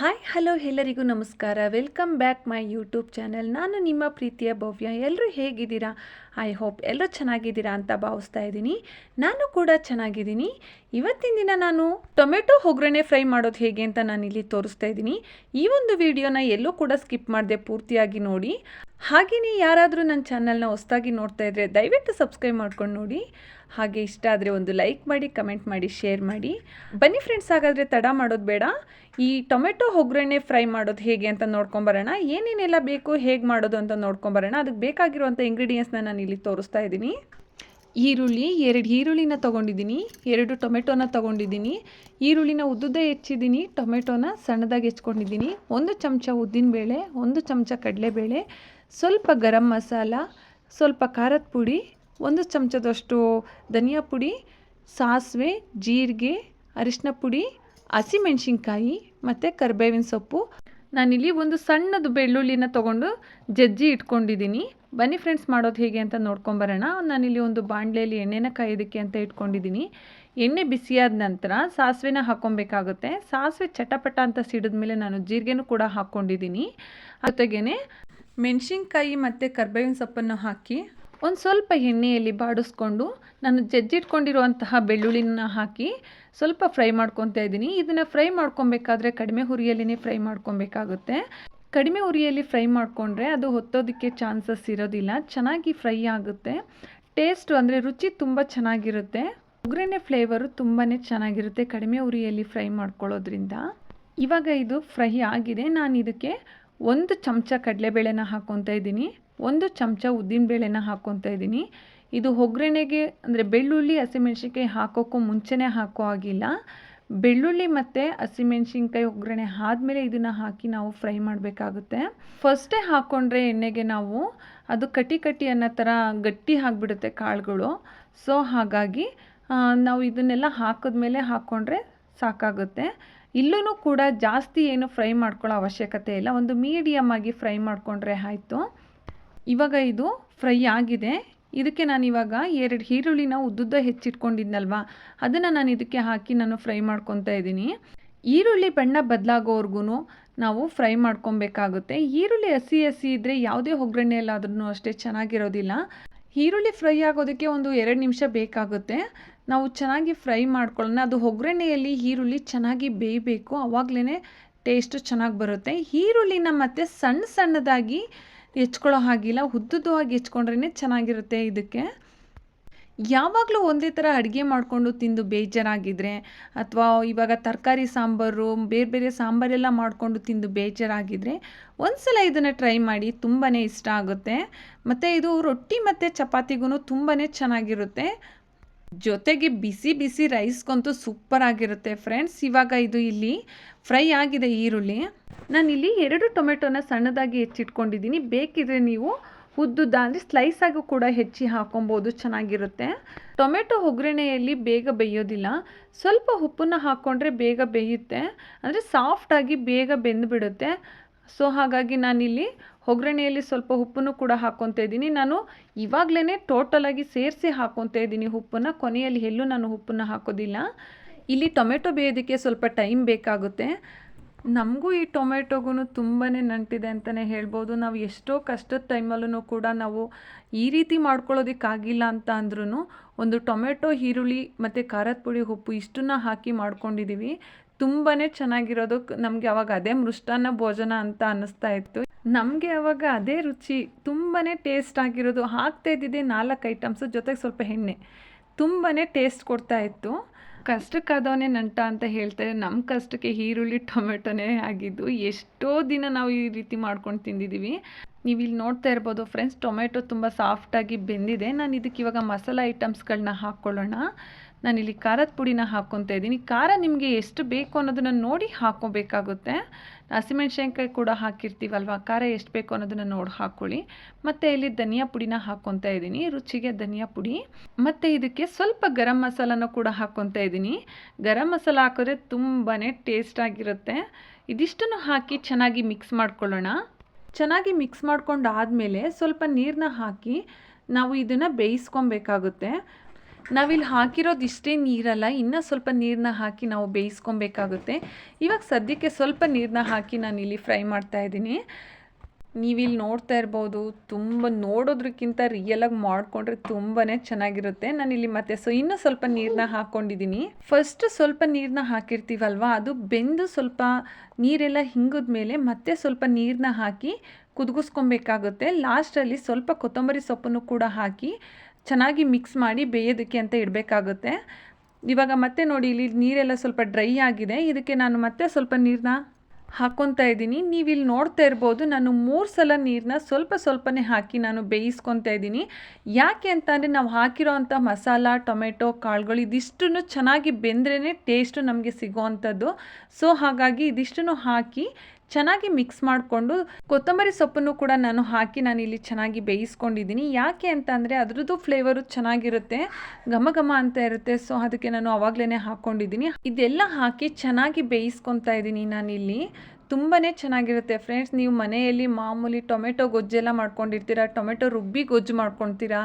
Hi hello ಎಲ್ಲರಿಗೂ ನಮಸ್ಕಾರ. Welcome back my YouTube channel ನಾನು ನಿಮ್ಮ ಪ್ರೀತಿಯ ಭವ್ಯ. ಎಲ್ಲರೂ ಹೇಗಿದ್ದೀರಾ? ಐ ಹೋಪ್ ಎಲ್ಲರೂ ಚೆನ್ನಾಗಿದ್ದೀರಾ ಅಂತ ಭಾವಿಸ್ತಾ ಇದ್ದೀನಿ. ನಾನು ಕೂಡ ಚೆನ್ನಾಗಿದ್ದೀನಿ. ಇವತ್ತಿನ ದಿನ ನಾನು ಟೊಮೆಟೊ ಒಗ್ಗರಣೆ ಫ್ರೈ ಮಾಡೋದು ಹೇಗೆ ಅಂತ ನಾನು ಇಲ್ಲಿ ತೋರಿಸ್ತಾ ಇದ್ದೀನಿ. ಈ ಒಂದು ವಿಡಿಯೋನ ಎಲ್ಲೂ ಕೂಡ ಸ್ಕಿಪ್ ಮಾಡಿದೆ ಪೂರ್ತಿಯಾಗಿ ನೋಡಿ. ಹಾಗೆಯೇ ಯಾರಾದರೂ ನನ್ನ ಚಾನಲ್ನ ಹೊಸದಾಗಿ ನೋಡ್ತಾ ಇದ್ದರೆ ದಯವಿಟ್ಟು ಸಬ್ಸ್ಕ್ರೈಬ್ ಮಾಡ್ಕೊಂಡು ನೋಡಿ. ಹಾಗೆ ಇಷ್ಟ ಆದರೆ ಒಂದು ಲೈಕ್ ಮಾಡಿ, ಕಮೆಂಟ್ ಮಾಡಿ, ಶೇರ್ ಮಾಡಿ. ಬನ್ನಿ ಫ್ರೆಂಡ್ಸ್, ಹಾಗಾದರೆ ತಡ ಮಾಡೋದು ಬೇಡ. ಈ ಟೊಮೆಟೊ ಒಗ್ಗರಣೆ ಫ್ರೈ ಮಾಡೋದು ಹೇಗೆ ಅಂತ ನೋಡ್ಕೊಂಬರೋಣ ಏನೇನೆಲ್ಲ ಬೇಕು, ಹೇಗೆ ಮಾಡೋದು ಅಂತ ನೋಡ್ಕೊಂಬರೋಣ ಅದಕ್ಕೆ ಬೇಕಾಗಿರುವಂಥ ಇಂಗ್ರೀಡಿಯೆಂಟ್ಸ್ನ ನಾನು ಇಲ್ಲಿ ತೋರಿಸ್ತಾ ಇದ್ದೀನಿ. ಈರುಳ್ಳಿ, ಎರಡು ಈರುಳ್ಳಿನ ತೊಗೊಂಡಿದ್ದೀನಿ. ಎರಡು ಟೊಮೆಟೊನ ತೊಗೊಂಡಿದ್ದೀನಿ. ಈರುಳ್ಳಿನ ಉದ್ದುದ್ದ ಹೆಚ್ಚಿದ್ದೀನಿ. ಟೊಮೆಟೊನ ಸಣ್ಣದಾಗಿ ಹೆಚ್ಕೊಂಡಿದ್ದೀನಿ. ಒಂದು ಚಮಚ ಉದ್ದಿನಬೇಳೆ, ಒಂದು ಚಮಚ ಕಡಲೆಬೇಳೆ ಸ್ವಲ್ಪ ಗರಂ ಮಸಾಲ, ಸ್ವಲ್ಪ ಖಾರದ ಪುಡಿ, ಒಂದು ಚಮಚದಷ್ಟು ಧನಿಯಾ ಪುಡಿ, ಸಾಸಿವೆ, ಜೀರಿಗೆ, ಅರಿಶಿನ ಪುಡಿ, ಹಸಿಮೆಣ್ಸಿನ್ಕಾಯಿ ಮತ್ತು ಕರಿಬೇವಿನ ಸೊಪ್ಪು. ನಾನಿಲ್ಲಿ ಒಂದು ಸಣ್ಣದು ಬೆಳ್ಳುಳ್ಳಿನ ತೊಗೊಂಡು ಜಜ್ಜಿ ಇಟ್ಕೊಂಡಿದ್ದೀನಿ. ಬನ್ನಿ ಫ್ರೆಂಡ್ಸ್ ಮಾಡೋದು ಹೇಗೆ ಅಂತ ನೋಡ್ಕೊಂಬರೋಣ ನಾನಿಲ್ಲಿ ಒಂದು ಬಾಣಲೆಯಲ್ಲಿ ಎಣ್ಣೆನ ಕಾಯೋದಕ್ಕೆ ಅಂತ ಇಟ್ಕೊಂಡಿದ್ದೀನಿ. ಎಣ್ಣೆ ಬಿಸಿಯಾದ ನಂತರ ಸಾಸಿವೆನ ಹಾಕ್ಕೊಬೇಕಾಗುತ್ತೆ. ಸಾಸಿವೆ ಚಟಪಟ ಅಂತ ಸಿಡಿದ ಮೇಲೆ ನಾನು ಜೀರಿಗೆನೂ ಕೂಡ ಹಾಕ್ಕೊಂಡಿದ್ದೀನಿ. ಜೊತೆಗೇ ಮೆಣಸಿನ್ಕಾಯಿ ಮತ್ತು ಕರ್ಬೇವಿನ ಸೊಪ್ಪನ್ನು ಹಾಕಿ ಒಂದು ಸ್ವಲ್ಪ ಎಣ್ಣೆಯಲ್ಲಿ ಬಾಡಿಸ್ಕೊಂಡು ನಾನು ಜಜ್ಜಿಟ್ಕೊಂಡಿರುವಂತಹ ಬೆಳ್ಳುಳ್ಳಿನ ಹಾಕಿ ಸ್ವಲ್ಪ ಫ್ರೈ ಮಾಡ್ಕೊತಾ ಇದ್ದೀನಿ. ಇದನ್ನು ಫ್ರೈ ಮಾಡ್ಕೊಬೇಕಾದ್ರೆ ಕಡಿಮೆ ಹುರಿಯಲ್ಲಿನೇ ಫ್ರೈ ಮಾಡ್ಕೊಬೇಕಾಗುತ್ತೆ. ಕಡಿಮೆ ಉರಿಯಲ್ಲಿ ಫ್ರೈ ಮಾಡಿಕೊಂಡ್ರೆ ಅದು ಹೊತ್ತೋದಕ್ಕೆ ಚಾನ್ಸಸ್ ಇರೋದಿಲ್ಲ. ಚೆನ್ನಾಗಿ ಫ್ರೈ ಆಗುತ್ತೆ. ಟೇಸ್ಟು ಅಂದರೆ ರುಚಿ ತುಂಬ ಚೆನ್ನಾಗಿರುತ್ತೆ. ಒಗ್ಗರಣೆ ಫ್ಲೇವರು ತುಂಬಾ ಚೆನ್ನಾಗಿರುತ್ತೆ ಕಡಿಮೆ ಉರಿಯಲ್ಲಿ ಫ್ರೈ ಮಾಡ್ಕೊಳ್ಳೋದ್ರಿಂದ. ಇವಾಗ ಇದು ಫ್ರೈ ಆಗಿದೆ. ನಾನು ಇದಕ್ಕೆ ಒಂದು ಚಮಚ ಕಡಲೆಬೇಳೆನ ಹಾಕ್ಕೊತಾ ಇದ್ದೀನಿ. ಒಂದು ಚಮಚ ಉದ್ದಿನಬೇಳೆನ ಹಾಕ್ಕೊತಾ ಇದ್ದೀನಿ. ಇದು ಒಗ್ಗರಣೆಗೆ, ಅಂದರೆ ಬೆಳ್ಳುಳ್ಳಿ, ಹಸಿಮೆಣ್ಸಿನ್ಕಾಯಿ ಹಾಕೋಕ್ಕೂ ಮುಂಚೆನೇ ಹಾಕೋ ಆಗಿಲ್ಲ ಬೆಳ್ಳುಳ್ಳಿ ಮತ್ತು ಹಸಿಮೆಣ್ಸಿನ್ಕಾಯಿ ಒಗ್ಗರಣೆ ಆದಮೇಲೆ ಇದನ್ನು ಹಾಕಿ ನಾವು ಫ್ರೈ ಮಾಡಬೇಕಾಗುತ್ತೆ. ಫಸ್ಟೇ ಹಾಕ್ಕೊಂಡ್ರೆ ಎಣ್ಣೆಗೆ ನಾವು ಅದು ಕಟಿ ಕಟಿ ಅನ್ನೋ ಥರ ಗಟ್ಟಿ ಆಗಿಬಿಡುತ್ತೆ ಕಾಳುಗಳು. ಸೊ ಹಾಗಾಗಿ ನಾವು ಇದನ್ನೆಲ್ಲ ಹಾಕಿದ್ಮೇಲೆ ಹಾಕ್ಕೊಂಡ್ರೆ ಸಾಕಾಗುತ್ತೆ. ಇಲ್ಲೂ ಕೂಡ ಜಾಸ್ತಿ ಏನು ಫ್ರೈ ಮಾಡ್ಕೊಳ್ಳೋ ಅವಶ್ಯಕತೆ ಇಲ್ಲ. ಒಂದು ಮೀಡಿಯಮ್ ಆಗಿ ಫ್ರೈ ಮಾಡಿಕೊಂಡ್ರೆ ಆಯಿತು. ಇವಾಗ ಇದು ಫ್ರೈ ಆಗಿದೆ. ಇದಕ್ಕೆ ನಾನು ಇವಾಗ ಎರಡು ಈರುಳ್ಳಿನ ಉದ್ದುದ್ದ ಹೆಚ್ಚಿಟ್ಕೊಂಡಿದ್ನಲ್ವ? ಅದನ್ನು ನಾನು ಇದಕ್ಕೆ ಹಾಕಿ ನಾನು ಫ್ರೈ ಮಾಡ್ಕೊತಾ ಇದ್ದೀನಿ. ಈರುಳ್ಳಿ ಬಣ್ಣ ಬದಲಾಗೋವರೆಗೂ ನಾವು ಫ್ರೈ ಮಾಡ್ಕೊಬೇಕಾಗುತ್ತೆ. ಈರುಳ್ಳಿ ಹಸಿ ಹಸಿ ಇದ್ದರೆ ಯಾವುದೇ ಒಗ್ಗರಣೆಯಲ್ಲಾದ್ರೂ ಅಷ್ಟೇ ಚೆನ್ನಾಗಿರೋದಿಲ್ಲ. ಈರುಳ್ಳಿ ಫ್ರೈ ಆಗೋದಕ್ಕೆ ಒಂದು ಎರಡು ನಿಮಿಷ ಬೇಕಾಗುತ್ತೆ. ನಾವು ಚೆನ್ನಾಗಿ ಫ್ರೈ ಮಾಡ್ಕೊಳ್ಳೋಣ. ಅದು ಒಗ್ಗರಣೆಯಲ್ಲಿ ಈರುಳ್ಳಿ ಚೆನ್ನಾಗಿ ಬೇಯಬೇಕು. ಆವಾಗಲೇ ಟೇಸ್ಟು ಚೆನ್ನಾಗಿ ಬರುತ್ತೆ. ಈರುಳ್ಳಿನ ಮತ್ತು ಸಣ್ಣ ಸಣ್ಣದಾಗಿ ಹೆಚ್ಕೊಳ್ಳೋ ಹಾಗಿಲ್ಲ. ಉದ್ದುದ್ದವಾಗಿ ಹೆಚ್ಕೊಂಡ್ರೇ ಚೆನ್ನಾಗಿರುತ್ತೆ ಇದಕ್ಕೆ. ಯಾವಾಗಲೂ ಒಂದೇ ಥರ ಅಡುಗೆ ಮಾಡಿಕೊಂಡು ತಿಂದು ಬೇಜಾರಾಗಿದ್ರೆ ಅಥವಾ ಇವಾಗ ತರಕಾರಿ ಸಾಂಬಾರು, ಬೇರೆ ಬೇರೆ ಸಾಂಬಾರೆಲ್ಲ ಮಾಡಿಕೊಂಡು ತಿಂದು ಬೇಜಾರಾಗಿದ್ರೆ ಒಂದು ಸಲ ಇದನ್ನು ಟ್ರೈ ಮಾಡಿ ತುಂಬಾ ಇಷ್ಟ ಆಗುತ್ತೆ. ಮತ್ತು ಇದು ರೊಟ್ಟಿ ಮತ್ತು ಚಪಾತಿಗೂ ತುಂಬಾ ಚೆನ್ನಾಗಿರುತ್ತೆ. ಜೊತೆಗೆ ಬಿಸಿ ಬಿಸಿ ರೈಸ್ಗಂತೂ ಸೂಪರ್ ಆಗಿರುತ್ತೆ ಫ್ರೆಂಡ್ಸ್. ಇವಾಗ ಇದು ಇಲ್ಲಿ ಫ್ರೈ ಆಗಿದೆ ಈರುಳ್ಳಿ. ನಾನಿಲ್ಲಿ ಎರಡು ಟೊಮೆಟೊನ ಸಣ್ಣದಾಗಿ ಹೆಚ್ಚಿಟ್ಕೊಂಡಿದ್ದೀನಿ. ಬೇಕಿದ್ರೆ ನೀವು ಉದ್ದುದ್ದ ಅಂದರೆ ಸ್ಲೈಸಾಗೂ ಕೂಡ ಹೆಚ್ಚಿ ಹಾಕೊಬೋದು, ಚೆನ್ನಾಗಿರುತ್ತೆ. ಟೊಮೆಟೊ ಒಗ್ಗರಣೆಯಲ್ಲಿ ಬೇಗ ಬೇಯೋದಿಲ್ಲ. ಸ್ವಲ್ಪ ಉಪ್ಪನ್ನ ಹಾಕ್ಕೊಂಡ್ರೆ ಬೇಗ ಬೇಯುತ್ತೆ. ಅಂದರೆ ಸಾಫ್ಟಾಗಿ ಬೇಗ ಬೆಂದುಬಿಡುತ್ತೆ. ಸೊ ಹಾಗಾಗಿ ನಾನಿಲ್ಲಿ ಒಗ್ಗರಣೆಯಲ್ಲಿ ಸ್ವಲ್ಪ ಉಪ್ಪನ್ನು ಕೂಡ ಹಾಕ್ಕೊತಾ ಇದ್ದೀನಿ. ನಾನು ಇವಾಗಲೇ ಟೋಟಲಾಗಿ ಸೇರಿಸಿ ಹಾಕ್ಕೊತಾ ಇದ್ದೀನಿ ಉಪ್ಪನ್ನು. ಕೊನೆಯಲ್ಲಿ ಎಲ್ಲೂ ನಾನು ಉಪ್ಪನ್ನು ಹಾಕೋದಿಲ್ಲ. ಇಲ್ಲಿ ಟೊಮೆಟೊ ಬೇಯೋದಕ್ಕೆ ಸ್ವಲ್ಪ ಟೈಮ್ ಬೇಕಾಗುತ್ತೆ. ನಮಗೂ ಈ ಟೊಮೆಟೊಗೂ ತುಂಬಾ ನಂಟಿದೆ ಅಂತಲೇ ಹೇಳ್ಬೋದು. ನಾವು ಎಷ್ಟೋ ಕಷ್ಟದ ಟೈಮಲ್ಲೂ ಕೂಡ ನಾವು ಈ ರೀತಿ ಮಾಡ್ಕೊಳ್ಳೋದಕ್ಕಾಗಿಲ್ಲ ಅಂತ ಅಂದ್ರೂ ಒಂದು ಟೊಮೆಟೊ ಈರುಳ್ಳಿ ಮತ್ತು ಖಾರದ ಪುಡಿ, ಉಪ್ಪು ಇಷ್ಟನ್ನ ಹಾಕಿ ಮಾಡ್ಕೊಂಡಿದ್ದೀವಿ ತುಂಬಾ ಚೆನ್ನಾಗಿರೋದಕ್ಕೆ ನಮಗೆ ಅವಾಗ ಅದೇ ಮೃಷ್ಟಾನ್ನ ಭೋಜನ ಅಂತ ಅನ್ನಿಸ್ತಾ ಇತ್ತು. ನಮಗೆ ಅವಾಗ ಅದೇ ರುಚಿ ತುಂಬಾ ಟೇಸ್ಟ್ ಆಗಿರೋದು. ಹಾಕ್ತಾ ಇದ್ದಿದ್ದೆ ನಾಲ್ಕು ಐಟಮ್ಸ್ ಜೊತೆಗೆ ಸ್ವಲ್ಪ ಎಣ್ಣೆ. ತುಂಬಾ ಟೇಸ್ಟ್ ಕೊಡ್ತಾ ಇತ್ತು. ಕಷ್ಟಕ್ಕಾದವನೇ ನಂಟ ಅಂತ ಹೇಳ್ತಾರೆ. ನಮ್ಮ ಕಷ್ಟಕ್ಕೆ ಈರುಳ್ಳಿ, ಟೊಮೆಟೊನೇ ಆಗಿದ್ದು ಎಷ್ಟೋ ದಿನ ನಾವು ಈ ರೀತಿ ಮಾಡ್ಕೊಂಡು ತಿಂದಿದ್ದೀವಿ. ನೀವು ಇಲ್ಲಿ ನೋಡ್ತಾ ಇರ್ಬೋದು ಫ್ರೆಂಡ್ಸ್, ಟೊಮೆಟೊ ತುಂಬ ಸಾಫ್ಟಾಗಿ ಬೆಂದಿದೆ. ನಾನು ಇದಕ್ಕೆ ಇವಾಗ ಮಸಾಲ ಐಟಮ್ಸ್ಗಳನ್ನ ಹಾಕ್ಕೊಳ್ಳೋಣ. ನಾನಿಲ್ಲಿ ಖಾರದ ಪುಡಿನ ಹಾಕ್ಕೊತಾ ಇದ್ದೀನಿ. ಖಾರ ನಿಮಗೆ ಎಷ್ಟು ಬೇಕು ಅನ್ನೋದನ್ನು ನೋಡಿ ಹಾಕ್ಕೋಬೇಕಾಗುತ್ತೆ. ಹಸಿಮೆಣ್ಸಿನ್ಕಾಯಿ ಕೂಡ ಹಾಕಿರ್ತೀವಲ್ವ? ಖಾರ ಎಷ್ಟು ಬೇಕು ಅನ್ನೋದನ್ನು ನೋಡಿ ಹಾಕ್ಕೊಳ್ಳಿ ಮತ್ತು ಇಲ್ಲಿ ಧನಿಯಾ ಪುಡಿನ ಹಾಕ್ಕೊತಾ ಇದ್ದೀನಿ. ರುಚಿಗೆ ಧನಿಯಾ ಪುಡಿ. ಮತ್ತು ಇದಕ್ಕೆ ಸ್ವಲ್ಪ ಗರಂ ಮಸಾಲನೂ ಕೂಡ ಹಾಕ್ಕೊತಾ ಇದ್ದೀನಿ. ಗರಂ ಮಸಾಲ ಹಾಕಿದ್ರೆ ತುಂಬಾ ಟೇಸ್ಟ್ ಆಗಿರುತ್ತೆ. ಇದಿಷ್ಟನ್ನು ಹಾಕಿ ಚೆನ್ನಾಗಿ ಮಿಕ್ಸ್ ಮಾಡ್ಕೊಳ್ಳೋಣ. ಚೆನ್ನಾಗಿ ಮಿಕ್ಸ್ ಮಾಡ್ಕೊಂಡು ಆದಮೇಲೆ ಸ್ವಲ್ಪ ನೀರನ್ನ ಹಾಕಿ ನಾವು ಇದನ್ನು ಬೇಯಿಸ್ಕೊಬೇಕಾಗುತ್ತೆ. ನಾವಿಲ್ಲಿ ಹಾಕಿರೋದು ಇಷ್ಟೇ ನೀರಲ್ಲ, ಇನ್ನೂ ಸ್ವಲ್ಪ ನೀರನ್ನ ಹಾಕಿ ನಾವು ಬೇಯಿಸ್ಕೊಬೇಕಾಗುತ್ತೆ. ಇವಾಗ ಸದ್ಯಕ್ಕೆ ಸ್ವಲ್ಪ ನೀರನ್ನ ಹಾಕಿ ನಾನು ಇಲ್ಲಿ ಫ್ರೈ ಮಾಡ್ತಾ ಇದ್ದೀನಿ. ನೀವಿಲ್ಲಿ ನೋಡ್ತಾ ಇರ್ಬೋದು, ತುಂಬ ನೋಡೋದ್ರಕ್ಕಿಂತ ರಿಯಲಾಗಿ ಮಾಡಿಕೊಂಡ್ರೆ ತುಂಬಾ ಚೆನ್ನಾಗಿರುತ್ತೆ. ನಾನಿಲ್ಲಿ ಮತ್ತೆ ಸೊ ಇನ್ನೂ ಸ್ವಲ್ಪ ನೀರನ್ನ ಹಾಕ್ಕೊಂಡಿದ್ದೀನಿ. ಫಸ್ಟ್ ಸ್ವಲ್ಪ ನೀರನ್ನ ಹಾಕಿರ್ತೀವಲ್ವ, ಅದು ಬೆಂದು ಸ್ವಲ್ಪ ನೀರೆಲ್ಲ ಹಿಂಗಿದ ಮೇಲೆ ಮತ್ತೆ ಸ್ವಲ್ಪ ನೀರನ್ನ ಹಾಕಿ ಕುದಿಸ್ಕೊಬೇಕಾಗುತ್ತೆ ಲಾಸ್ಟಲ್ಲಿ ಸ್ವಲ್ಪ ಕೊತ್ತಂಬರಿ ಸೊಪ್ಪನ್ನು ಕೂಡ ಹಾಕಿ ಚೆನ್ನಾಗಿ ಮಿಕ್ಸ್ ಮಾಡಿ ಬೇಯೋದಕ್ಕೆ ಅಂತ ಇಡಬೇಕಾಗುತ್ತೆ. ಇವಾಗ ಮತ್ತೆ ನೋಡಿ, ಇಲ್ಲಿ ನೀರೆಲ್ಲ ಸ್ವಲ್ಪ ಡ್ರೈ ಆಗಿದೆ. ಇದಕ್ಕೆ ನಾನು ಮತ್ತೆ ಸ್ವಲ್ಪ ನೀರನ್ನ ಹಾಕ್ಕೊತಾ ಇದ್ದೀನಿ. ನೀವು ಇಲ್ಲಿ ನೋಡ್ತಾ ಇರ್ಬೋದು, ನಾನು ಮೂರು ಸಲ ನೀರನ್ನ ಸ್ವಲ್ಪ ಸ್ವಲ್ಪನೇ ಹಾಕಿ ನಾನು ಬೇಯಿಸ್ಕೊತಾ ಇದ್ದೀನಿ. ಯಾಕೆ ಅಂತ ಅಂದರೆ ನಾವು ಹಾಕಿರೋ ಅಂಥ ಮಸಾಲ, ಟೊಮೆಟೊ, ಕಾಳುಗಳು ಇದಿಷ್ಟನ್ನು ಚೆನ್ನಾಗಿ ಬೆಂದ್ರೇ ಟೇಸ್ಟು ನಮಗೆ ಸಿಗೋವಂಥದ್ದು ಸೊ ಹಾಗಾಗಿ ಇದಿಷ್ಟನ್ನು ಹಾಕಿ ಚೆನ್ನಾಗಿ ಮಿಕ್ಸ್ ಮಾಡಿಕೊಂಡು ಕೊತ್ತಂಬರಿ ಸೊಪ್ಪನ್ನು ಕೂಡ ನಾನು ಹಾಕಿ ನಾನು ಇಲ್ಲಿ ಚೆನ್ನಾಗಿ ಬೇಯಿಸ್ಕೊಂಡಿದ್ದೀನಿ. ಯಾಕೆ ಅಂತ ಅಂದರೆ ಅದ್ರದ್ದು ಫ್ಲೇವರು ಚೆನ್ನಾಗಿರುತ್ತೆ, ಘಮ ಘಮ ಅಂತ ಇರುತ್ತೆ. ಸೊ ಅದಕ್ಕೆ ನಾನು ಅವಾಗಲೇ ಹಾಕ್ಕೊಂಡಿದ್ದೀನಿ ಇದೆಲ್ಲ ಹಾಕಿ ಚೆನ್ನಾಗಿ ಬೇಯಿಸ್ಕೊತಾ ಇದ್ದೀನಿ ನಾನಿಲ್ಲಿ. ತುಂಬಾ ಚೆನ್ನಾಗಿರುತ್ತೆ ಫ್ರೆಂಡ್ಸ್ ನೀವು ಮನೆಯಲ್ಲಿ ಮಾಮೂಲಿ ಟೊಮೆಟೊ ಗೊಜ್ಜೆಲ್ಲ ಮಾಡ್ಕೊಂಡಿರ್ತೀರ, ಟೊಮೆಟೊ ರುಬ್ಬಿ ಗೊಜ್ಜು ಮಾಡ್ಕೊತೀರಾ,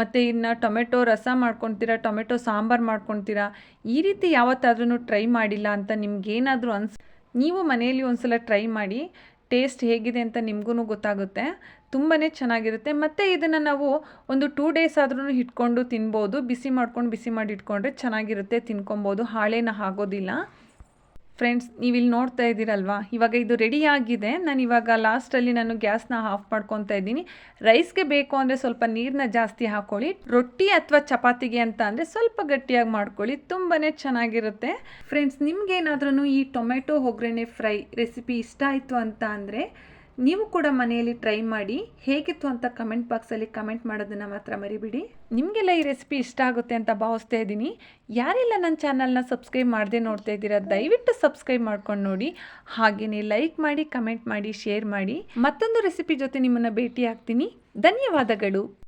ಮತ್ತು ಇನ್ನು ಟೊಮೆಟೊ ರಸ ಮಾಡ್ಕೊತೀರಾ, ಟೊಮೆಟೊ ಸಾಂಬಾರು ಮಾಡ್ಕೊತೀರಾ, ಈ ರೀತಿ ಯಾವತ್ತಾದ್ರೂ ಟ್ರೈ ಮಾಡಿಲ್ಲ ಅಂತ ನಿಮ್ಗೇನಾದರೂ ಅನ್ಸ್ ನೀವು ಮನೆಯಲ್ಲಿ ಒಂದ್ಸಲ ಟ್ರೈ ಮಾಡಿ ಟೇಸ್ಟ್ ಹೇಗಿದೆ ಅಂತ ನಿಮಗೂ ಗೊತ್ತಾಗುತ್ತೆ. ತುಂಬಾ ಚೆನ್ನಾಗಿರುತ್ತೆ. ಮತ್ತು ಇದನ್ನು ನಾವು ಒಂದು ಟೂ ಡೇಸ್ ಆದ್ರೂ ಇಟ್ಕೊಂಡು ತಿನ್ಬೋದು. ಬಿಸಿ ಮಾಡ್ಕೊಂಡು ಬಿಸಿ ಮಾಡಿ ಇಟ್ಕೊಂಡ್ರೆ ಚೆನ್ನಾಗಿರುತ್ತೆ, ತಿನ್ಕೊಬೋದು. ಹಾಳೇನ ಆಗೋದಿಲ್ಲ. ಫ್ರೆಂಡ್ಸ್ ನೀವು ಇಲ್ಲಿ ನೋಡ್ತಾ ಇದ್ದೀರಲ್ವಾ? ಇವಾಗ ಇದು ರೆಡಿ ಆಗಿದೆ. ನಾನು ಇವಾಗ ಲಾಸ್ಟಲ್ಲಿ ನಾನು ಗ್ಯಾಸ್ನ ಆಫ್ ಮಾಡ್ಕೊತಾ ಇದ್ದೀನಿ. ರೈಸ್ಗೆ ಬೇಕು ಅಂದರೆ ಸ್ವಲ್ಪ ನೀರನ್ನ ಜಾಸ್ತಿ ಹಾಕ್ಕೊಳ್ಳಿ ರೊಟ್ಟಿ ಅಥವಾ ಚಪಾತಿಗೆ ಅಂತ ಅಂದರೆ ಸ್ವಲ್ಪ ಗಟ್ಟಿಯಾಗಿ ಮಾಡ್ಕೊಳ್ಳಿ. ತುಂಬಾ ಚೆನ್ನಾಗಿರುತ್ತೆ. ಫ್ರೆಂಡ್ಸ್ ನಿಮ್ಗೇನಾದ್ರೂ ಈ ಟೊಮೆಟೊ ಒಗ್ಗರಣೆ ಫ್ರೈ ರೆಸಿಪಿ ಇಷ್ಟ ಆಯಿತು ಅಂತ ಅಂದರೆ ನೀವು ಕೂಡ ಮನೆಯಲ್ಲಿ ಟ್ರೈ ಮಾಡಿ ಹೇಗಿತ್ತು ಅಂತ ಕಮೆಂಟ್ ಬಾಕ್ಸಲ್ಲಿ ಕಮೆಂಟ್ ಮಾಡೋದನ್ನು ಮಾತ್ರ ಮರಿಬಿಡಿ. ನಿಮಗೆಲ್ಲ ಈ ರೆಸಿಪಿ ಇಷ್ಟ ಆಗುತ್ತೆ ಅಂತ ಭಾವಿಸ್ತಾ ಇದ್ದೀನಿ. ಯಾರೆಲ್ಲ ನನ್ನ ಚಾನಲ್ನ ಸಬ್ಸ್ಕ್ರೈಬ್ ಮಾಡದೆ ನೋಡ್ತಾ ಇದ್ದೀರಾ, ದಯವಿಟ್ಟು ಸಬ್ಸ್ಕ್ರೈಬ್ ಮಾಡ್ಕೊಂಡು ನೋಡಿ. ಹಾಗೆಯೇ ಲೈಕ್ ಮಾಡಿ ಕಮೆಂಟ್ ಮಾಡಿ ಶೇರ್ ಮಾಡಿ. ಮತ್ತೊಂದು ರೆಸಿಪಿ ಜೊತೆ ನಿಮ್ಮನ್ನು ಭೇಟಿ ಆಗ್ತೀನಿ ಧನ್ಯವಾದಗಳು.